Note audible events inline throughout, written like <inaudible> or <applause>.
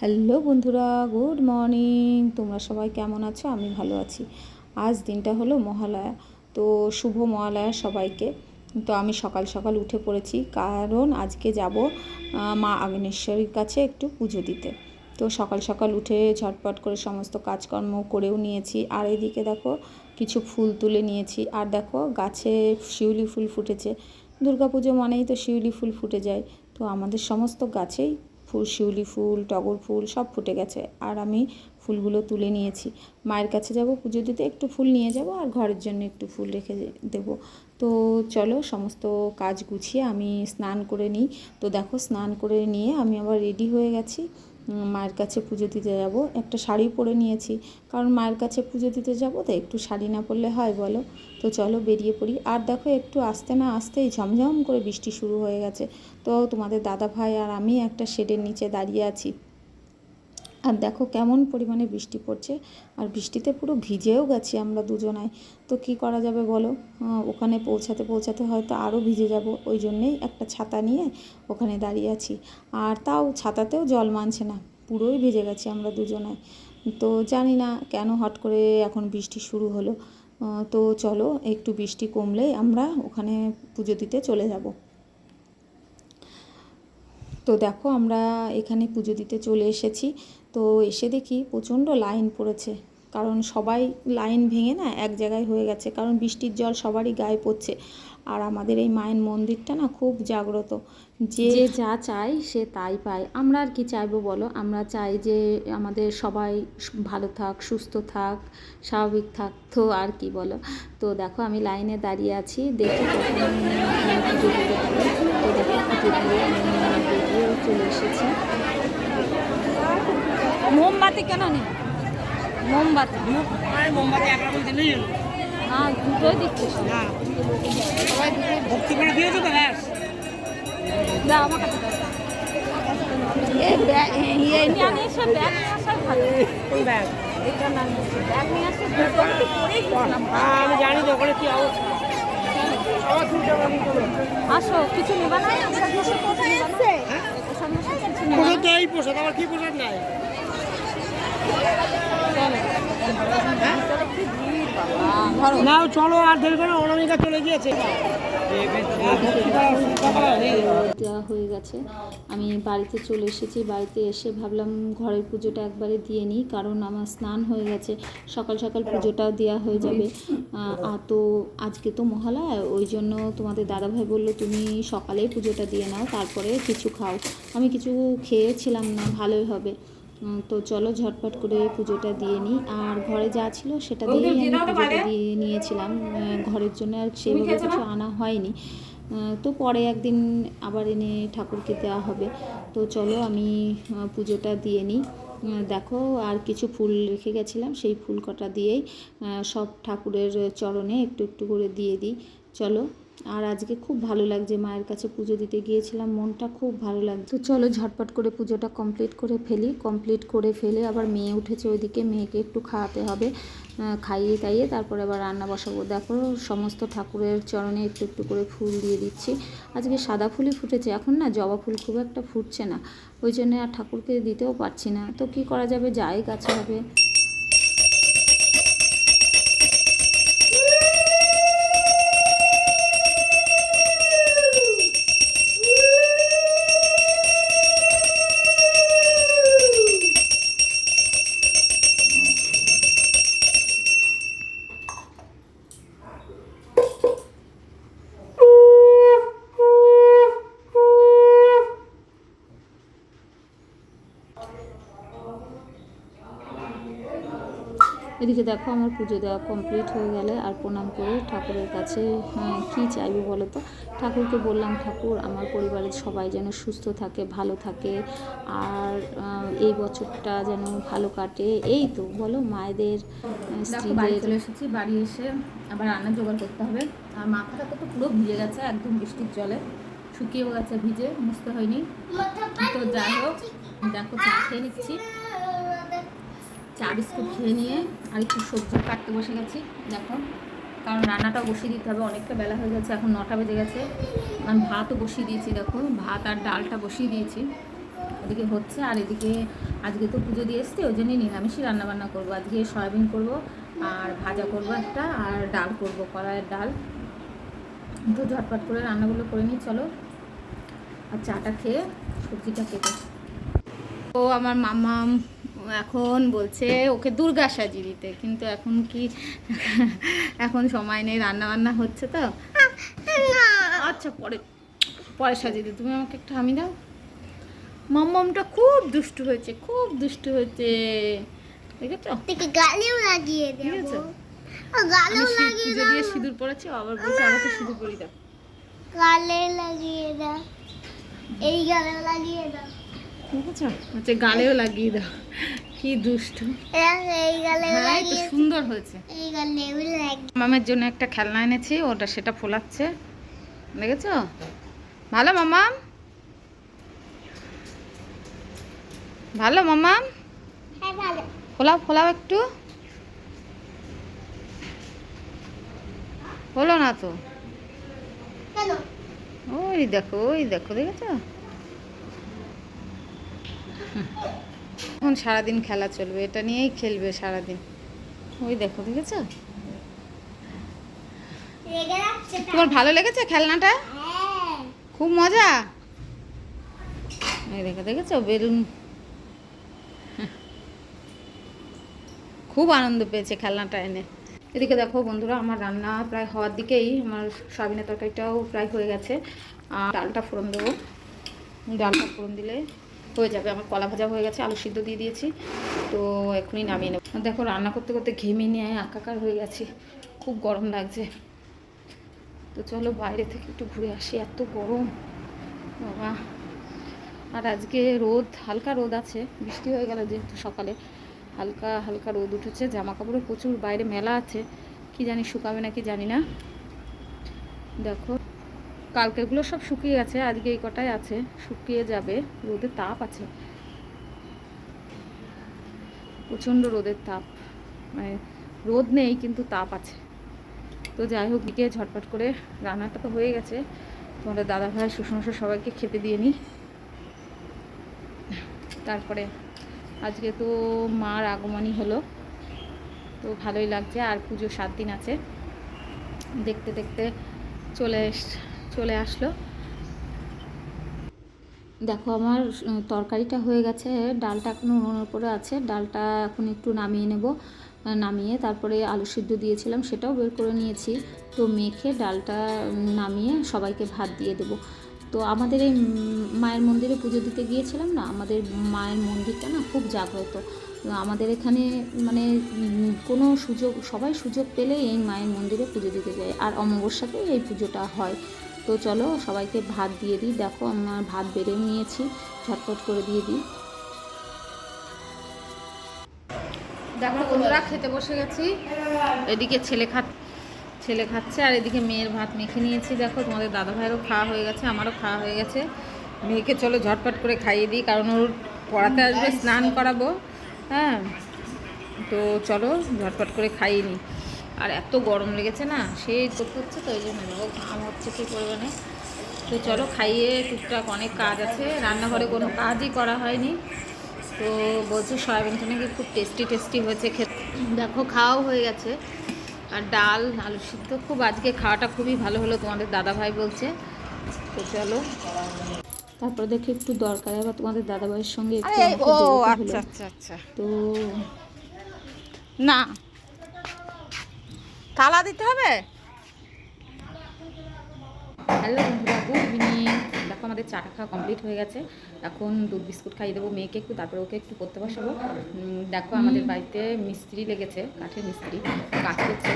Hello বন্ধুরা, good morning. তোমরা সবাই কেমন আছো? আমি ভালো আছি। আজ দিনটা হলো মহালয়া। তো শুভ মহালয়া সবাইকে। তো আমি সকাল সকাল উঠে পড়েছি। কারণ আজকে যাব মা আগ্নেশ্বরীর কাছে একটু পুজো দিতে। তো সকাল সকাল উঠে ঝটপট করে সমস্ত কাজকর্ম করেও নিয়েছি। আর এদিকে দেখো, কিছু ফুল তুলে নিয়েছি। আর দেখো, গাছে শিউলি ফুল ফুটেছে। দুর্গাপুজো মানেই তো শিউলি ফুল ফুটে যায়। তো আমাদের সমস্ত গাছেই ফুল, শিউলি ফুল, টগর ফুল সব ফুটে গেছে। আর আমি ফুলগুলো তুলে নিয়েছি। মায়ের কাছে যাব, পুজো দিতে, একটু ফুল নিয়ে যাব আর ঘরের জন্য একটু ফুল রেখে দেব। তো চলো সমস্ত কাজ গুছিয়ে আমি স্নান করে নিই। তো দেখো স্নান করে নিয়ে আমি আবার রেডি হয়ে গেছি। মায়ের কাছে পুজো দিতে যাব। একটা শাড়ি পরে নিয়েছি। কারণ মায়ের কাছে পুজো দিতে যাব তো, একটু শাড়ি না পরলে হয় বলো? তো চলো বেরিয়ে পড়ি। আর দেখো একটু আসতে না আসতেই ঝমঝম করে বৃষ্টি শুরু হয়ে গেছে। তো তোমাদের দাদা ভাই আর আমি একটা শেডের নিচে দাঁড়িয়ে আছি। আর দেখো কেমন পরিমাণে বৃষ্টি পড়ছে। আর বৃষ্টিতে পুরো ভিজেও গেছি আমরা দুজনাই। তো কি করা যাবে বলো? ওখানে পৌঁছাতে পৌঁছাতে হয়তো আরও ভিজে যাব। ওই জন্যেই একটা ছাতা নিয়ে ওখানে দাঁড়িয়ে আছি। আর তাও ছাতাতেও জল মানছে না। পুরোই ভিজে গেছি আমরা দুজনাই। তো জানি না কেন হট করে এখন বৃষ্টি শুরু হলো। তো চলো একটু বৃষ্টি কমলেই আমরা ওখানে পুজো দিতে চলে যাব। তো দেখো আমরা এখানে পুজো দিতে চলে এসেছি। তো এসে দেখি প্রচণ্ড লাইন পড়েছে। কারণ সবাই লাইন ভেঙে না এক জায়গায় হয়ে গেছে। কারণ বৃষ্টির জল সবারই গায়ে পড়ছে। আর আমাদের এই মায়ের মন্দিরটা না খুব জাগ্রত। যে যা চায় সে তাই পায়। আমরা আর কি চাইব বলো? আমরা চাই যে আমাদের সবাই ভালো থাক, সুস্থ থাক, স্বাভাবিক থাক, তো আর কি বলো? তো দেখো আমি লাইনে দাঁড়িয়ে আছি। দেখি তো দেখো পুজো দিয়ে আমি বেরিয়ে চলে এসেছি মোমবাতি কেন নেই মোমবাতি। মোমবাতি এক রকম দিলেই হলো না দুটোই দিচ্ছে না। সবাই ভক্তি করে দিয়েছ তো ব্যাস। দাও আমার কাছে এই ব্যাগ ইয়ে নিয়ে এসে ব্যাগ নিয়ে আসাই ভালো। কোন ব্যাগ? এটা না ব্যাগ নিয়ে আসে হ্যাঁ, আমি জানি তো ওখানে কি অবস্থা। আসো কিছু নেবা না? আমরা কিছু কোথায় আছে? ওখানে এসে কিছু নেবা প্রসাদ তো এই প্রসাদ আবার কি প্রসাদ নাই? নাও, চলো, আর দেরি করে অনামিকা চলে গিয়েছে। দেওয়া হয়ে গেছে। আমি বাড়িতে চলে এসেছি, বাড়িতে এসে ভাবলাম ঘরের পুজোটা একবারে দিয়ে নিই, কারণ আমার স্নান হয়ে গেছে, সকাল সকাল পুজোটাও দেওয়া হয়ে যাবে। আর তো আজকে তো মহালয়া, ওই জন্য তোমাদের দাদাভাই বলল, তুমি সকালেই পুজোটা দিয়ে নাও, তারপরে কিছু খাও। আমি কিছু খেয়েছিলাম না, ভালোই হবে। তো চলো ঝটপট করে পুজোটা দিয়ে নিই। আর ঘরে যা ছিল সেটা দিয়েই আমি পুজোটা দিয়ে নিয়েছিলাম। ঘরের জন্য আর সেভাবে কিছু আনা হয়নি। তো পরে একদিন আবার এনে ঠাকুরকে দেওয়া হবে। তো চলো আমি পুজোটা দিয়ে নিই। দেখো আর কিছু ফুল রেখে গেছিলাম। সেই ফুল কটা দিয়েই সব ঠাকুরের চরণে একটু একটু করে দিয়ে দিই। চলো। আর আজকে খুব ভালো লাগছে মায়ের কাছে পুজো দিতে গিয়েছিলাম, মনটা খুব ভালো লাগছে। তো চলো ঝটপট করে পুজোটা কমপ্লিট করে ফেলি কমপ্লিট করে ফেলে আবার মেয়ে উঠেছে ওইদিকে, মেয়েকে একটু খাওয়াতে হবে খাইয়ে টাইয়ে তারপরে আবার রান্না বসাবো। দেখো সমস্ত ঠাকুরের চরণে একটু একটু করে ফুল দিয়ে দিচ্ছি। আজকে সাদা ফুলই ফুটেছে, এখন না জবা ফুল খুব একটা ফুটছে না, ওই জন্য আর ঠাকুরকে দিতেও পারছি না। তো কি করা যাবে? যাই কাছে হবে। এদিকে দেখো আমার পুজো দেওয়া কমপ্লিট হয়ে গেলে আর প্রণাম করে ঠাকুরের কাছে হ্যাঁ, কি চাইব বলো তো? ঠাকুরকে বললাম ঠাকুর আমার পরিবারের সবাই যেন সুস্থ থাকে ভালো থাকে আর এই বছরটা যেন ভালো কাটে। এই তো বলো মায়েদের বাড়ি চলে এসেছি বাড়ি এসে আবার রান্না জোগাড় করতে হবে। আর মাথাটা তো পুরো ভিজে গেছে একদম বৃষ্টির জলে। শুকিয়েও গেছে ভিজে মুছতে হয়নি। তো যাই হোক দেখো চা খেয়ে নিচ্ছি। চা বিস্কুট খেয়ে নিয়ে আর একটু সবজি কাটতে বসে গেছি। দেখো, কারণ রান্নাটা বসিয়ে দিতে হবে। অনেকটা বেলা হয়ে গেছে, এখন নটা বেজে গেছে। আমি ভাতও বসিয়ে দিয়েছি, দেখো। ভাত আর ডালটা বসিয়ে দিয়েছি। এদিকে হচ্ছে, আর এদিকে আজকে তো পুজো দিয়ে এসছে, ওই জন্যই নিরামিষই রান্নাবান্না করব। আজকে সয়াবিন করব, আর ভাজা করব একটা, আর ডাল করব, কড়াইয়ের ডাল। তো ঝটপট করে রান্নাগুলো করে নিই, চলো। আর চাটা খেয়ে সবজিটা কেটে ও আমার মামা এখন বলছে ওকে দুর্গা সাজিয়ে দিতে কিন্তু এখন কি <laughs> এখন সময় নেই রান্না বান্না হচ্ছে তো। আচ্ছা পরে পরে সাজিয়ে দিই। তুমি আমাকে একটা আমি দাও। মাম্মামটা খুব দুষ্টু হয়েছে খুব দুষ্টু হয়েছে। দেখেছ? গালেও লাগিয়ে গালেও দাও দিয়ে সিঁদুর পরেছি আবার বলছে আমাকে সিঁদুর পরি দাও। গালে লাগিয়ে দাও। এই গালে লাগিয়ে দাও। দেখেছ? হচ্ছে গালেও লাগিয়ে দাও। কি দুষ্টু। হ্যাঁ তো সুন্দর হয়েছে। মামার জন্য একটা খেলনা এনেছি ওটা সেটা ফোলাচ্ছে। দেখেছ? ভালো মামাম? ভালো মামাম? ফোলাও ফোলাও একটু। হলো না তো? ওই দেখো ওই দেখো দেখেছ? এখন সারাদিন খেলা চলবে, এটা নিয়েই খেলবে সারাদিন। ওই দেখো, দেখেছ? তোমার ভালো লেগেছে খেলনাটা? খুব মজা? দেখো, দেখেছ? বেলুন। খুব আনন্দ পেয়েছে খেলনাটা এনে। এদিকে দেখো বন্ধুরা, আমার রান্না প্রায় হওয়ার দিকেই, আমার সয়াবিনের তরকারিটাও প্রায় হয়ে গেছে। আর ডালটা ফোড়ন দেবো। ডালটা ফোড়ন দিলে হয়ে যাবে আমার কলা ভাজা হয়ে গেছে, আলু সিদ্ধ দিয়ে দিয়েছি। তো এখনই নামিয়ে নেব। দেখো, রান্না করতে করতে ঘেমে নিয়ে একাকার হয়ে গেছি। খুব গরম লাগছে। তো চলো বাইরে থেকে একটু ঘুরে আসি, এত গরম। বাবা। আর আজকে রোদ, হালকা রোদ আছে, বৃষ্টি হয়ে গেল যেহেতু সকালে। হালকা হালকা রোদ উঠেছে জামা কাপড়ের প্রচুর, বাইরে মেলা আছে। কি জানি শুকাবে নাকি জানি না। দেখো কালকেরগুলো সব শুকিয়ে গেছে, আজকে এই কটাই আছে, শুকিয়ে যাবে রোদের তাপ আছে। প্রচণ্ড রোদের তাপ মানে রোদ নেই কিন্তু তাপ আছে। তো যাই হোক দিকে ঝটপট করে রান্নাটা তো হয়ে গেছে। তোমাদের দাদা ভাই শ্বশুরমশাই সবাইকে খেতে দিয়ে নিই। তারপরে আজকে তো মার আগমনী হলো। তো ভালোই লাগছে, আর পুজো সাত দিন আছে। দেখতে দেখতে চলে এস- চলে আসলো। দেখো আমার তরকারিটা হয়ে গেছে, ডালটা এখনও উনুনের উপরে আছে, ডালটা এখন একটু নামিয়ে নেব। নামিয়ে তারপরে আলু সিদ্ধ দিয়েছিলাম, সেটাও বের করে নিয়েছি। তো মেখে ডালটা নামিয়ে সবাইকে ভাত দিয়ে দেবো। তো আমাদের এই মায়ের মন্দিরে পুজো দিতে গিয়েছিলাম না, আমাদের মায়ের মন্দিরটা না খুব জাগ্রত। আমাদের এখানে মানে কোনো সুযোগ, সবাই সুযোগ পেলে এই মায়ের মন্দিরে পুজো দিতে যায়। আর অমাবস্যাতেই এই পুজোটা হয়। তো চলো সবাইকে ভাত দিয়ে দিই। দেখো আমার ভাত বেড়ে নিয়েছি, ঝটপট করে দিয়ে দিই। দেখো বন্ধুরা, খেতে বসে গেছি। এদিকে ছেলে খা, ছেলে খাচ্ছে আর এদিকে মেয়ের ভাত মেখে নিয়েছি। দেখো তোমাদের দাদা ভাইয়েরও খাওয়া হয়ে গেছে, আমারও খাওয়া হয়ে গেছে। মেয়েকে চলো ঝটপট করে খাইয়ে দিই, কারণ ওর পড়াতে আসবে, স্নান করাবো। হ্যাঁ তো চলো ঝটপট করে খাইয়ে নিই। আর এত গরম লেগেছে না সেই করতে হচ্ছে তো ওই জন্য ও ঘাম হচ্ছে কী পরিমাণে তো চলো খাইয়ে টুকটাক অনেক কাজ আছে রান্নাঘরে কোনো কাজই করা হয়নি। তো বলছে সয়াবিনটা নাকি খুব টেস্টি টেস্টি হয়েছে খেতে। দেখো খাওয়াও হয়ে গেছে। আর ডাল আলু সিদ্ধ খুব আজকে খাওয়াটা খুবই ভালো হলো তোমাদের দাদা ভাই বলছে। তো চলো। তারপরে দেখে একটু দরকার এবার তোমাদের দাদা ভাইয়ের সঙ্গে বেরোতে হলো। আচ্ছা আচ্ছা। তো না তালা দিতে হবে? হ্যালো বন্ধুরা গুড ইভিনিং। দেখো আমাদের চাটা খাওয়া কমপ্লিট হয়ে গেছে। এখন দুধ বিস্কুট খাইয়ে দেবো মেয়েকে একটু তারপরে ওকে একটু করতে বসাবো। দেখো আমাদের বাড়িতে মিস্ত্রি লেগেছে কাঠের মিস্ত্রি। কাজ করছে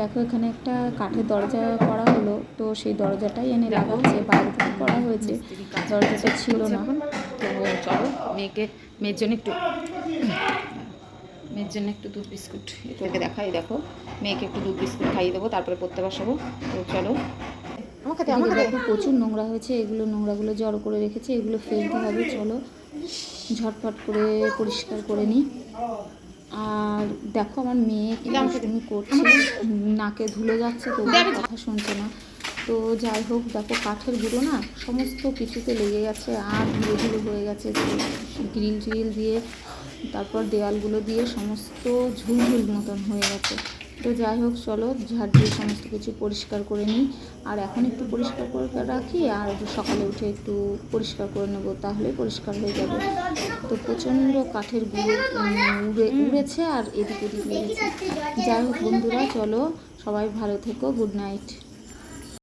দেখো এখানে একটা কাঠের দরজা করা হলো। তো সেই দরজাটাই এনে লাগাচ্ছে বাইরে থেকে করা হয়েছে। দরজাটা ছিল না। তো চলো মেয়েকে মেয়ের জন্য একটু মেয়ের জন্য একটু দুধ বিস্কুট এটাকে দেখাই দেখো। মেয়েকে একটু দুধ বিস্কুট খাইয়ে দেবো তারপরে পড়তে বসাবো। তো চলো। প্রচুর নোংরা হয়েছে। এগুলো নোংরাগুলো জড়ো করে রেখেছে এগুলো ফেলতে হবে চলো। ঝটপট করে পরিষ্কার করে নিই। আর দেখো আমার মেয়ে তুমি করছে নাকে ধুলে যাচ্ছে তো কথা শুনছে না। তো যাই হোক দেখো কাঠের গুঁড়ো না সমস্ত কিছুতে লেগে গেছে আর ধুলো ধুলো হয়ে গেছে গ্রিল ট্রিল দিয়ে তারপর দেয়ালগুলো দিয়ে সমস্ত ঝুলঝুল মতন হয়ে গেছে। তো যাই হোক চলো ঝাড় দিয়ে সমস্ত কিছু পরিষ্কার করে নিই। আর এখন একটু পরিষ্কার করে রাখি আর সকালে উঠে একটু পরিষ্কার করে নেব তাহলে পরিষ্কার হয়ে যাবে। তো প্রচণ্ড কাঠের গুঁড়ো উড়ে উড়েছে আর এদিক ওদিক উড়েছে যাই হোক বন্ধুরা চলো সবাই ভালো থেকো গুড নাইট।